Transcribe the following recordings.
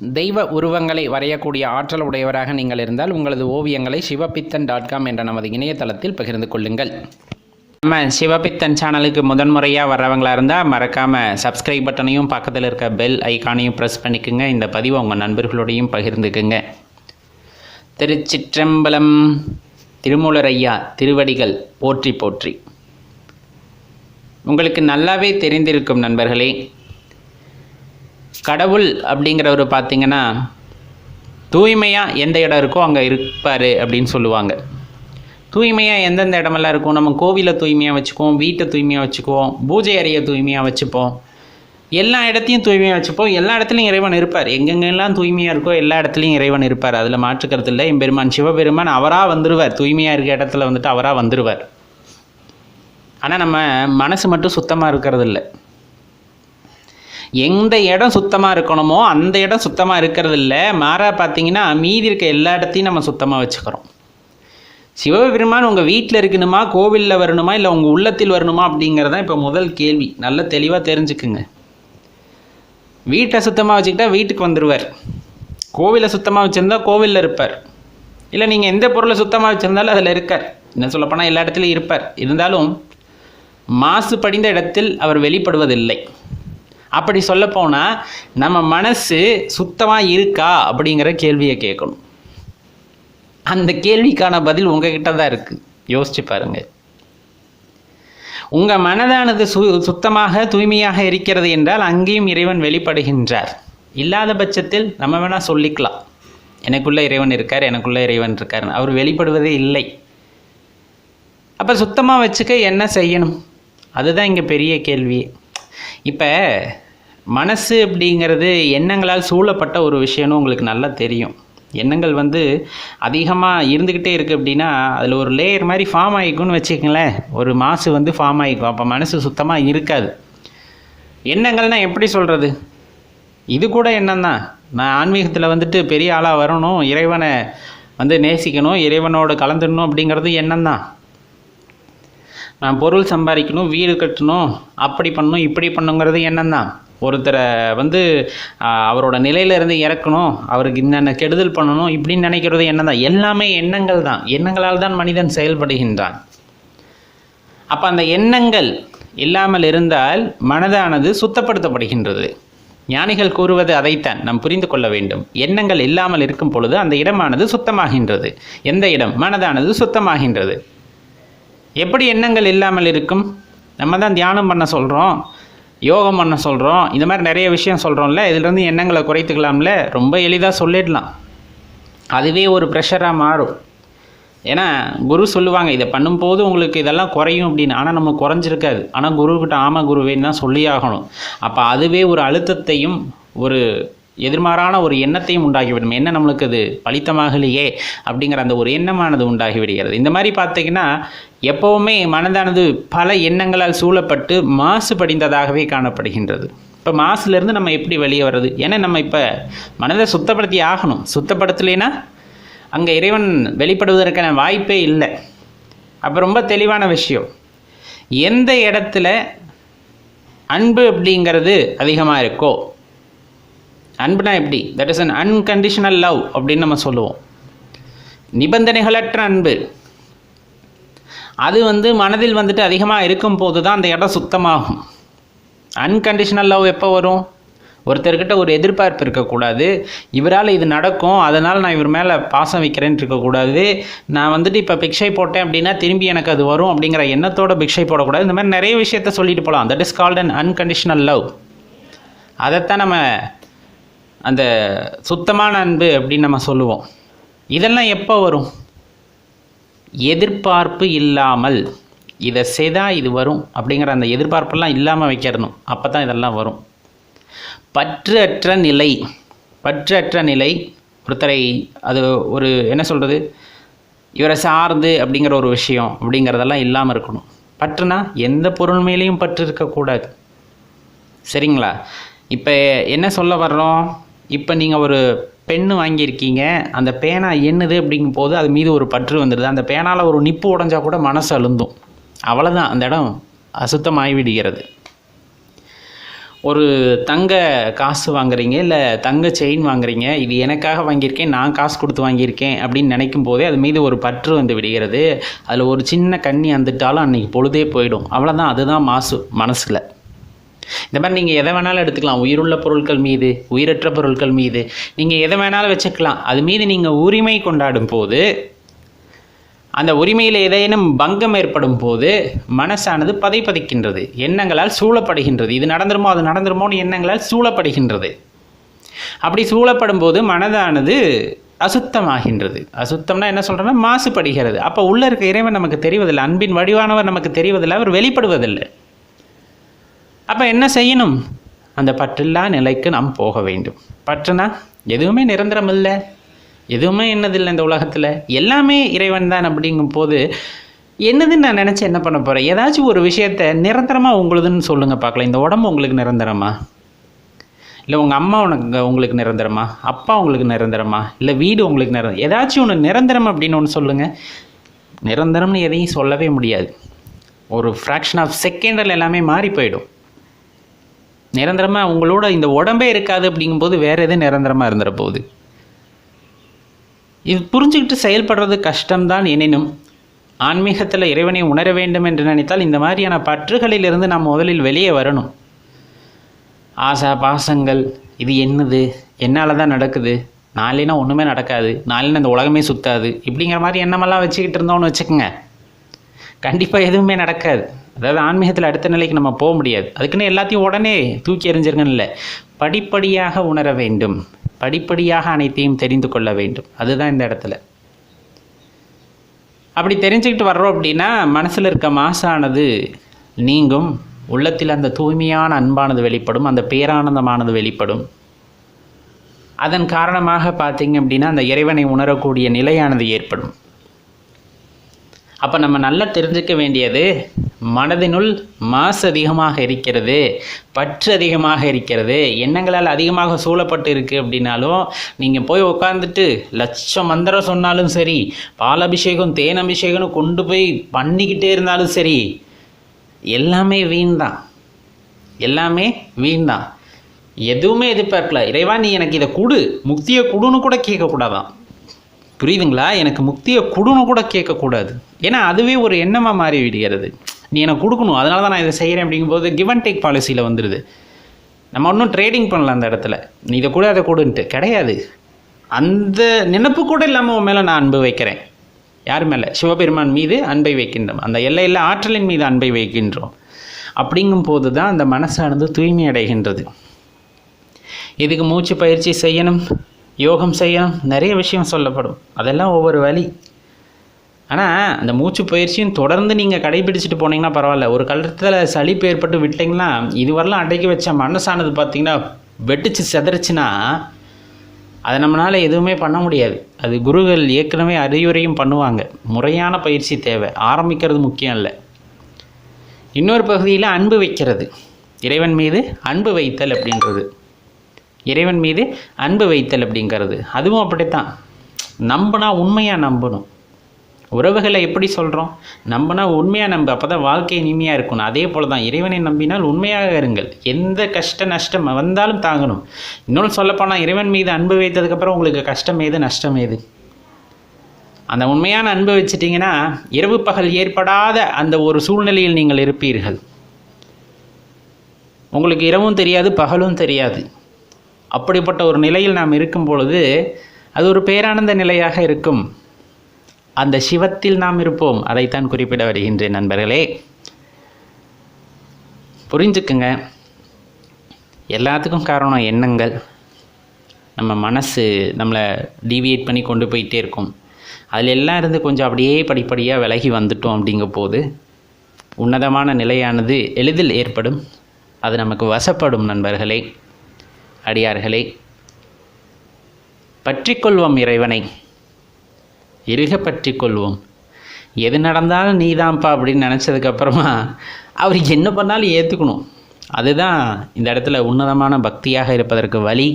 தெய்வ உருவங்களை வரையக்கூடிய ஆற்றல் உடையவராக நீங்கள் இருந்தால் உங்களது ஓவியங்களை சிவபித்தன் டாட் காம் என்ற நமது இணையதளத்தில் பகிர்ந்து கொள்ளுங்கள். நம்ம சிவபித்தன் சேனலுக்கு முதன்முறையாக வர்றவங்களா இருந்தால் மறக்காமல் சப்ஸ்கிரைப் பட்டனையும் பக்கத்தில் இருக்க பெல் ஐக்கானையும் ப்ரெஸ் பண்ணிக்கோங்க. இந்த பதிவை உங்கள் நண்பர்களோடையும் பகிர்ந்துக்குங்க. திருச்சிற்றம்பலம் திருமூலரையா திருவடிகள் போற்றி போற்றி. உங்களுக்கு நல்லாவே தெரிந்திருக்கும் நண்பர்களே கடவுள் அப்படிங்கிறவர் பார்த்தீங்கன்னா தூய்மையாக எந்த இடம் இருக்கோ அங்கே இருப்பார் அப்படின்னு சொல்லுவாங்க. தூய்மையாக எந்தெந்த இடமெல்லாம் இருக்கும்? நம்ம கோவிலை தூய்மையாக வச்சுக்குவோம் வீட்டை தூய்மையாக வச்சுக்குவோம் பூஜை அறையை தூய்மையாக வச்சுப்போம். எல்லா இடத்தையும் தூய்மையாக வச்சுப்போம். எல்லா இடத்துலையும் இறைவன் இருப்பார். எங்கெங்கெல்லாம் தூய்மையாக இருக்கோ எல்லா இடத்துலையும் இறைவன் இருப்பார். அதில் மாற்றுக்கிறது இல்லை. எம்பெருமான் சிவபெருமான் அவராக வந்துடுவார் தூய்மையாக இருக்க இடத்துல வந்துட்டு அவராக வந்துடுவார் ஆனால் நம்ம மனசு மட்டும் சுத்தமாக இருக்கிறது இல்லை. எந்த இடம் சுத்தமாக இருக்கணுமோ அந்த இடம் சுத்தமாக இருக்கிறது இல்லை மாறாக பார்த்தீங்கன்னா மீதி இருக்க எல்லா இடத்தையும் நம்ம சுத்தமாக வச்சுக்கிறோம். சிவபெருமான் உங்கள் வீட்டில் இருக்கணுமா கோவிலில் வரணுமா இல்லை உங்கள் உள்ளத்தில் வரணுமா அப்படிங்கிறதான் இப்போ முதல் கேள்வி. நல்ல தெளிவாக தெரிஞ்சுக்குங்க. வீட்டை சுத்தமாக வச்சுக்கிட்டா வீட்டுக்கு வந்துடுவார் கோவிலை சுத்தமாக வச்சுருந்தா கோவிலில் இருப்பார். இல்லை நீங்கள் எந்த பொருளை சுத்தமாக வச்சுருந்தாலும் அதில் இருக்கார். என்ன சொல்லப்போனால் எல்லா இடத்துலையும் இருப்பார். இருந்தாலும் மாசு படிந்த இடத்தில் அவர் வெளிப்படுவதில்லை. அப்படி சொல்லப்போனால் நம்ம மனசு சுத்தமாக இருக்கா அப்படிங்கிற கேள்வியை கேட்கணும். அந்த கேள்விக்கான பதில் உங்ககிட்ட தான் இருக்குது யோசிச்சு பாருங்கள் உங்கள் மனதானது சு சுத்தமாக தூய்மையாக இருக்கிறது என்றால் அங்கேயும் இறைவன் வெளிப்படுகின்றார். இல்லாத பட்சத்தில் நம்ம வேணால் சொல்லிக்கலாம். எனக்குள்ளே இறைவன் இருக்கார் எனக்குள்ளே இறைவன் இருக்கார் அவர் வெளிப்படுவதே இல்லை. அப்போ சுத்தமாக வச்சுக்க என்ன செய்யணும்? அதுதான் இங்கே பெரிய கேள்வியே இப்போ மனசு அப்படிங்கிறது எண்ணங்களால் சூழப்பட்ட ஒரு விஷயம்னு உங்களுக்கு நல்லா தெரியும். எண்ணங்கள் வந்து அதிகமாக இருந்துக்கிட்டே இருக்குது அப்படின்னா அதில் ஒரு லேயர் மாதிரி ஃபார்ம் ஆகிக்கும்னு வச்சுக்கங்களேன். ஒரு மாசு வந்து ஃபார்ம் ஆகிக்கும் அப்போ மனசு சுத்தமாக இருக்காது. எண்ணங்கள்னால் எப்படி சொல்கிறது இது கூட எண்ணம் தான் நான் ஆன்மீகத்தில் வந்துட்டு பெரிய ஆளாக வரணும் இறைவனை வந்து நேசிக்கணும் இறைவனோடு கலந்துடணும் அப்படிங்கிறது எண்ணம் தான் நான் பொருள் சம்பாதிக்கணும் வீடு கட்டணும் அப்படி பண்ணணும் இப்படி பண்ணுங்கிறது எண்ணம் தான் ஒருத்தரை வந்து அவரோட நிலையிலேருந்து இறக்கணும் அவருக்கு என்னென்ன கெடுதல் பண்ணணும் இப்படின்னு நினைக்கிறது எண்ணம் தான் எல்லாமே எண்ணங்கள் தான் எண்ணங்களால் தான் மனிதன் செயல்படுகின்றான். அப்போ அந்த எண்ணங்கள் இல்லாமல் இருந்தால் மனதானது சுத்தப்படுத்தப்படுகின்றது. ஞானிகள் கூறுவது அதைத்தான். நாம் புரிந்து கொள்ள வேண்டும். எண்ணங்கள் இல்லாமல் இருக்கும் பொழுது அந்த இடமானது சுத்தமாகின்றது. எந்த இடம்? மனதானது சுத்தமாகின்றது. எப்படி எண்ணங்கள் இல்லாமல் இருக்கும்? நம்ம தான் தியானம் பண்ண சொல்கிறோம் யோகம் பண்ண சொல்கிறோம் இந்த மாதிரி நிறைய விஷயம் சொல்கிறோம்ல இதிலிருந்து எண்ணங்களை குறைத்துக்கலாம்ல ரொம்ப எளிதாக சொல்லிடலாம். அதுவே ஒரு ப்ரெஷராக மாறும். ஏன்னா குரு சொல்லுவாங்க இதை பண்ணும்போது உங்களுக்கு இதெல்லாம் குறையும் அப்படின்னு. ஆனால் நம்ம குறைஞ்சிருக்காது. ஆனால் குருக்கிட்ட ஆமாம் குருவேன்னு தான் சொல்லி ஆகணும். அப்போ அதுவே ஒரு அழுத்தத்தையும் ஒரு எதிர்மாறான ஒரு எண்ணத்தையும் உண்டாகிவிடும் என்ன நம்மளுக்கு அது பலித்தமாகலையே அப்படிங்கிற அந்த ஒரு எண்ணமானது உண்டாகி விடுகிறது. இந்த மாதிரி பார்த்தீங்கன்னா எப்போவுமே மனதானது பல எண்ணங்களால் சூழப்பட்டு மாசு படிந்ததாகவே காணப்படுகின்றது. இப்போ மாசுலேருந்து நம்ம எப்படி வெளியே வர்றது? ஏன்னா நம்ம இப்போ மனதை சுத்தப்படுத்தி ஆகணும். சுத்தப்படுத்தலைன்னா அங்கே இறைவன் வெளிப்படுவதற்கான வாய்ப்பே இல்லை. அப்போ ரொம்ப தெளிவான விஷயம். எந்த இடத்துல அன்பு அப்படிங்கிறது அதிகமாக இருக்கோ அன்புனா எப்படி? That is an unconditional love அப்படின்னு நம்ம சொல்லுவோம். நிபந்தனைகளற்ற அன்பு. அது வந்து மனதில் வந்துட்டு அதிகமாக இருக்கும் போது தான் அந்த இடம் சுத்தமாகும். அன்கண்டிஷனல் லவ் எப்போ வரும்? ஒருத்தர்கிட்ட ஒரு எதிர்பார்ப்பு இருக்கக்கூடாது. இவரால் இது நடக்கும் அதனால் நான் இவர் மேலே பாசம் வைக்கிறேன்னு இருக்கக்கூடாது. நான் வந்துட்டு இப்போ பிக்ஷை போட்டேன் அப்படின்னா திரும்பி எனக்கு அது வரும் அப்படிங்கிற எண்ணத்தோட பிக்ஷை போடக்கூடாது. இந்த மாதிரி நிறைய விஷயத்த சொல்லிட்டு போகலாம் that is called an unconditional love அதைத்தான் நம்ம அந்த சுத்தமான அன்பு அப்படின்னு நம்ம சொல்லுவோம். இதெல்லாம் எப்போ வரும்? எதிர்பார்ப்பு இல்லாமல் இதை செய்தால் இது வரும் அப்படிங்கிற அந்த எதிர்பார்ப்பெல்லாம் இல்லாமல் வைக்கிறணும். அப்போ தான் இதெல்லாம் வரும். பற்று அற்ற நிலை பற்று அற்ற நிலை ஒருத்தரை அது ஒரு என்ன சொல்கிறது இவரை சார்ந்து அப்படிங்கிற ஒரு விஷயம் அப்படிங்கிறதெல்லாம் இல்லாமல் இருக்கணும். பற்றுனா எந்த பொருள் மேலேயும் பற்று இருக்கக்கூடாது சரிங்களா? இப்போ என்ன சொல்ல வர்றோம்? இப்போ நீங்கள் ஒரு பெண்ணு வாங்கியிருக்கீங்க அந்த பேனா என்னது அப்படிங்கும் போது அது மீது ஒரு பற்று வந்துடுது அந்த பேனால் ஒரு நிப்பு உடஞ்சா கூட மனசு அழுந்தும். அவ்வளோதான் அந்த இடம் அசுத்தமாகி விடுகிறது ஒரு தங்க காசு வாங்குறீங்க இல்லை தங்க செயின் வாங்குறீங்க இது எனக்காக வாங்கியிருக்கேன் நான் காசு கொடுத்து வாங்கியிருக்கேன் அப்படின்னு நினைக்கும் போதே அது மீது ஒரு பற்று வந்து விடுகிறது. அதில் ஒரு சின்ன கண்ணி வந்துட்டாலும் அன்றைக்கி பொழுதே போயிடும். அவ்வளோதான் அதுதான் மாசு மனசில். இந்த மாதிரி நீங்கள் எதை வேணாலும் எடுத்துக்கலாம். உயிருள்ள பொருட்கள் மீது உயிரற்ற பொருட்கள் மீது. நீங்கள் எதை வேணாலும் வச்சுக்கலாம். அது மீது நீங்கள் உரிமை கொண்டாடும் போது அந்த உரிமையில் ஏதேனும் பங்கம் ஏற்படும் போது மனசானது பதைப்பதைக்கின்றது எண்ணங்களால் சூழப்படுகின்றது. இது நடந்துருமோ அது நடந்துருமோன்னு எண்ணங்களால் சூழப்படுகின்றது. அப்படி சூழப்படும் போது மனதானது அசுத்தமாகின்றது. அசுத்தம்னா என்ன சொல்கிறோன்னா மாசுபடுகிறது. அப்போ உள்ளே இருக்க இறைவன் நமக்கு தெரிவதில்லை. அன்பின் வடிவானவர் நமக்கு தெரிவதில்லை. அவர் வெளிப்படுவதில்லை. அப்போ என்ன செய்யணும்? அந்த பற்றில்லா நிலைக்கு நாம் போக வேண்டும். பற்றுனா எதுவுமே நிரந்தரம் இல்லை. எதுவுமே என்னதில்லை இந்த உலகத்தில். எல்லாமே இறைவன் தான் அப்படிங்கும் போது என்னதுன்னு நான் நினச்சி என்ன பண்ண போகிறேன் ஏதாச்சும் ஒரு விஷயத்த நிரந்தரமாக உங்களுதுன்னு சொல்லுங்கள் பார்க்கலாம். இந்த உடம்பு உங்களுக்கு நிரந்தரமா? இல்லை உங்கள் அம்மா உனக்கு உங்களுக்கு நிரந்தரமா? அப்பா உங்களுக்கு நிரந்தரமா? இல்லை வீடு உங்களுக்கு நிரந்தரம் ஏதாச்சும் ஒன்று நிரந்தரம் அப்படின்னு ஒன்று சொல்லுங்கள் நிரந்தரம்னு எதையும் சொல்லவே முடியாது. ஒரு ஃப்ராக்ஷன் ஆஃப் செகண்டில் எல்லாமே மாறி போயிடும். நிரந்தரமாக உங்களோட இந்த உடம்பே இருக்காது அப்படிங்கும்போது வேறு எதுவும் நிரந்தரமாக இருந்துட போகுது? இது புரிஞ்சுக்கிட்டு செயல்படுறது கஷ்டம்தான் எனினும் ஆன்மீகத்தில் இறைவனை உணர வேண்டும் என்று நினைத்தால் இந்த மாதிரியான பற்றுகளிலிருந்து நாம் முதலில் வெளியே வரணும். ஆசா பாசங்கள் இது என்னது? என்னால் தான் நடக்குது? நாளினா ஒன்றுமே நடக்காது. நாளைனா இந்த உலகமே சுத்தாது. இப்படிங்கிற மாதிரி எண்ணமெல்லாம் வச்சுக்கிட்டு இருந்தோம்னு வச்சுக்கோங்க. கண்டிப்பாக எதுவுமே நடக்காது. அதாவது ஆன்மீகத்தில் அடுத்த நிலைக்கு நம்ம போக முடியாது. அதுக்குன்னு எல்லாத்தையும் உடனே தூக்கி எறிஞ்சிருங்கன்னு இல்லை படிப்படியாக உணர வேண்டும். படிப்படியாக அனைத்தையும் தெரிந்து கொள்ள வேண்டும். அதுதான் இந்த இடத்துல. அப்படி தெரிஞ்சுக்கிட்டு வர்றோம் அப்படின்னா மனசில் இருக்க மாசானது நீங்கும். உள்ளத்தில் அந்த தூய்மையான அன்பானது வெளிப்படும். அந்த பேரானந்தமானது வெளிப்படும். அதன் காரணமாக பார்த்தீங்க அப்படின்னா அந்த இறைவனை உணரக்கூடிய நிலையானது ஏற்படும். அப்போ நம்ம நல்லா தெரிஞ்சுக்க வேண்டியது மனதினுள் மாசு அதிகமாக இருக்கிறது பற்று அதிகமாக இருக்கிறது. எண்ணங்களால் அதிகமாக சூழப்பட்டு இருக்குது அப்படின்னாலும் நீங்கள் போய் உட்காந்துட்டு லட்சம் மந்திரம் சொன்னாலும் சரி பாலபிஷேகம் தேன் அபிஷேகம்னு கொண்டு போய் பண்ணிக்கிட்டே இருந்தாலும் சரி எல்லாமே வீண் தான் எல்லாமே வீண் தான் எதுவுமே எதிர்பார்க்கல. இறைவா நீ எனக்கு இதை கொடு. முக்தியை கொடுன்னு கூட கேட்கக்கூடாதான். புரியுதுங்களா? எனக்கு முக்தியை கொடுன்னு கூட கேட்கக்கூடாது. ஏன்னா அதுவே ஒரு எண்ணமாக மாறி விடுகிறது. நீ எனக்கு கொடுக்கணும். அதனால தான் நான் இதை செய்கிறேன் அப்படிங்கும்போது கிவ் அண்ட் டேக் பாலிசியில் வந்துடுது நம்ம ஒன்றும் ட்ரேடிங் பண்ணல அந்த இடத்துல. நீ இதை கூட அதை கொடுன்ட்டு. கிடையாது. அந்த நினப்பு கூட இல்லாமல் உன் மேலே நான் அன்பு வைக்கிறேன். யார் மேலே? சிவபெருமான் மீது அன்பை வைக்கின்றோம். அந்த எல்லையில் ஆற்றலின் மீது அன்பை வைக்கின்றோம். அப்படிங்கும் போது தான் அந்த மனசானது தூய்மை அடைகின்றது. இதுக்கு மூச்சு பயிற்சி செய்யணும்? யோகம் செய்யணும்? நிறைய விஷயம் சொல்லப்படும். அதெல்லாம் ஒவ்வொரு வழி. ஆனால் அந்த மூச்சு பயிற்சியும் தொடர்ந்து நீங்கள் கடைபிடிச்சிட்டு போனீங்கன்னா பரவாயில்ல. ஒரு கழுத்தில் சளிப்பு ஏற்பட்டு விட்டிங்கன்னா இதுவரெல்லாம் அடக்கி வச்ச மனசானது பார்த்தீங்கன்னா வெட்டிச்சு செதறிச்சுன்னா அதை நம்மளால் எதுவுமே பண்ண முடியாது. அது குருகள் ஏற்கனவே அறிவுரையும் பண்ணுவாங்க. முறையான பயிற்சி தேவை. ஆரம்பிக்கிறது முக்கியம் இல்லை. இன்னொரு பகுதியில் அன்பு வைக்கிறது. இறைவன் மீது அன்பு வைத்தல் அப்படின்றது. இறைவன் மீது அன்பு வைத்தல் அப்படிங்கிறது. அதுவும் அப்படித்தான். நம்பினா உண்மையாக நம்பணும். உறவுகளை எப்படி சொல்கிறோம் நம்பினா உண்மையாக நம்ப. அப்போ தான் வாழ்க்கை இனிமையாக இருக்கணும். அதே போல் தான் இறைவனை நம்பினால் உண்மையாக இருங்கள். எந்த கஷ்ட நஷ்டம் வந்தாலும் தாங்கணும். இன்னொன்று சொல்லப்போனால் இறைவன் மீது அன்பு வைத்ததுக்கப்புறம் உங்களுக்கு கஷ்டம் ஏது நஷ்டம் ஏது? அந்த உண்மையான அன்பு வச்சிட்டிங்கன்னா இரவு பகல் ஏற்படாத அந்த ஒரு சூழ்நிலையில் நீங்கள் இருப்பீர்கள். உங்களுக்கு இரவும் தெரியாது பகலும் தெரியாது. அப்படிப்பட்ட ஒரு நிலையில் நாம் இருக்கும் பொழுது அது ஒரு பேரானந்த நிலையாக இருக்கும். அந்த சிவத்தில் நாம் இருப்போம். அதைத்தான் குறிப்பிட வருகின்றேன் நண்பர்களே. புரிஞ்சுக்குங்க. எல்லாத்துக்கும் காரணம் எண்ணங்கள். நம்ம மனசு நம்மளை டீவியேட் பண்ணி கொண்டு போயிட்டே இருக்கும். அதில் எல்லாம் இருந்து கொஞ்சம் அப்படியே படிப்படியாக விலகி வந்துட்டோம் அப்படிங்கும் போது உன்னதமான நிலையானது எளிதில் ஏற்படும். அது நமக்கு வசப்படும் நண்பர்களே அடியார்களே. பற்றிக்கொள்வோம் இறைவனை. இருக பற்றி கொள்வோம். எது நடந்தாலும் நீதான்ப்பா அப்படின்னு நினச்சதுக்கப்புறமா அவர் என்ன பண்ணாலும் ஏற்றுக்கணும் அதுதான் இந்த இடத்துல உன்னதமான பக்தியாக இருப்பதற்கு வழி.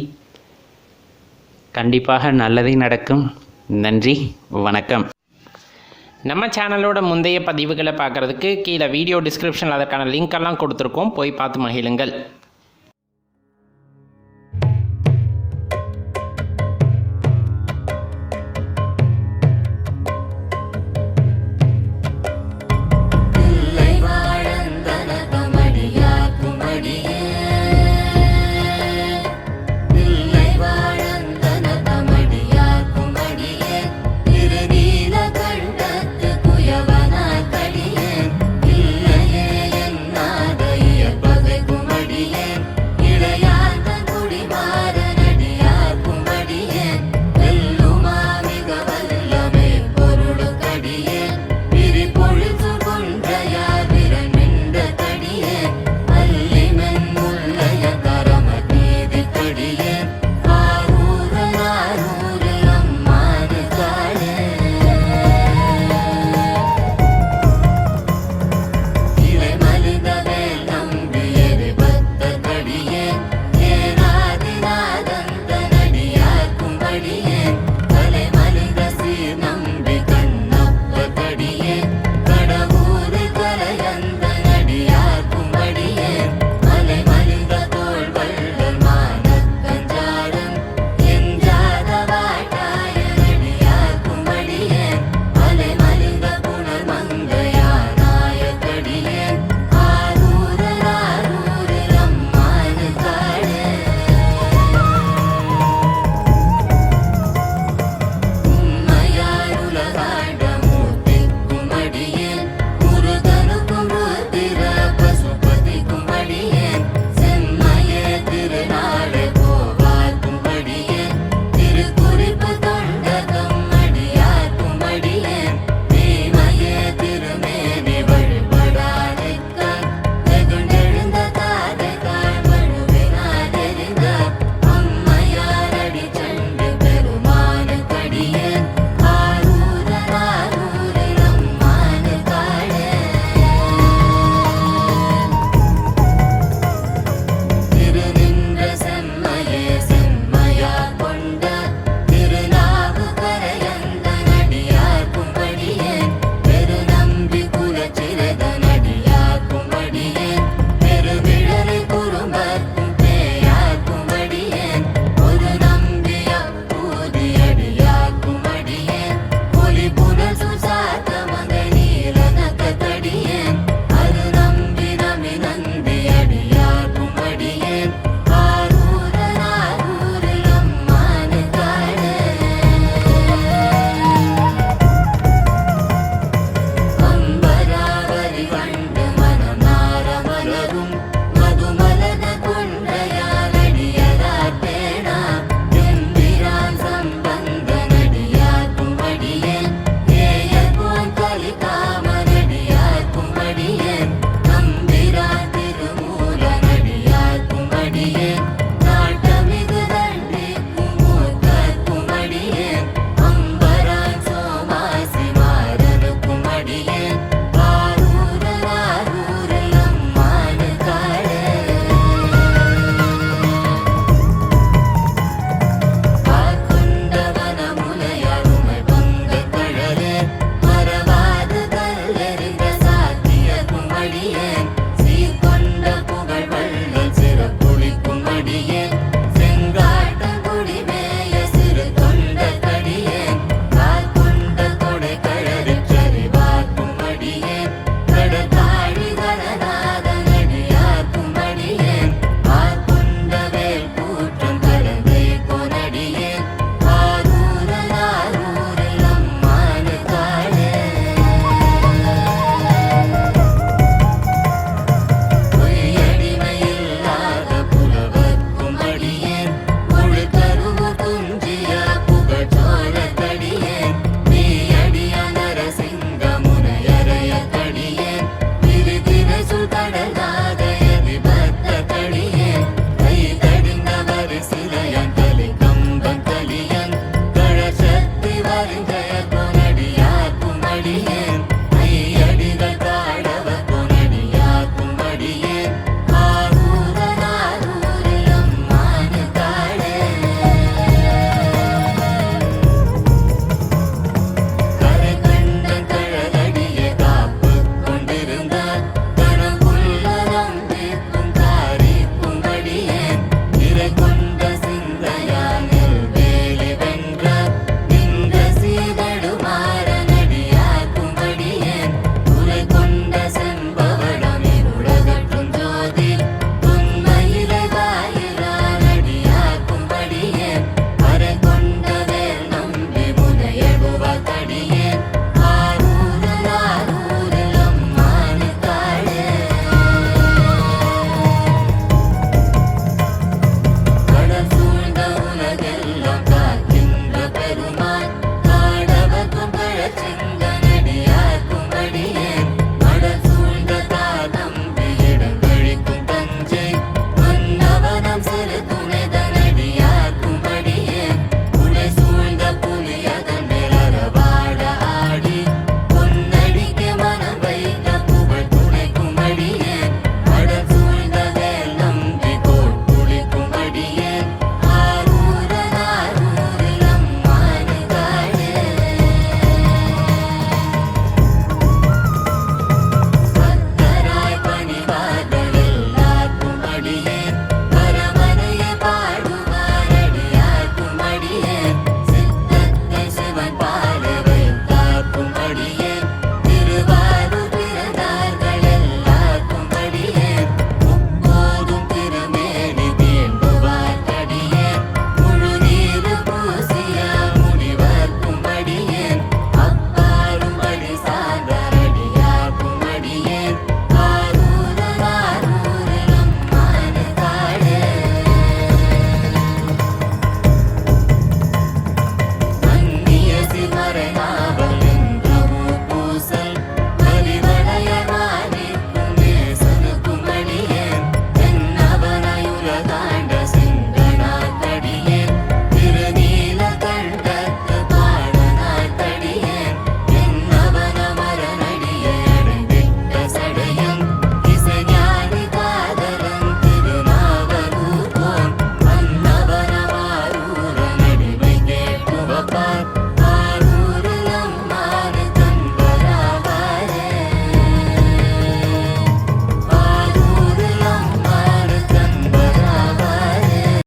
கண்டிப்பாக நல்லதே நடக்கும். நன்றி வணக்கம். நம்ம சேனலோட முந்தைய பதிவுகளை பார்க்குறதுக்கு கீழே வீடியோ டிஸ்கிரிப்ஷனில் அதற்கான லிங்க் எல்லாம் கொடுத்துருக்கோம். போய் பார்த்து மகிழுங்கள்.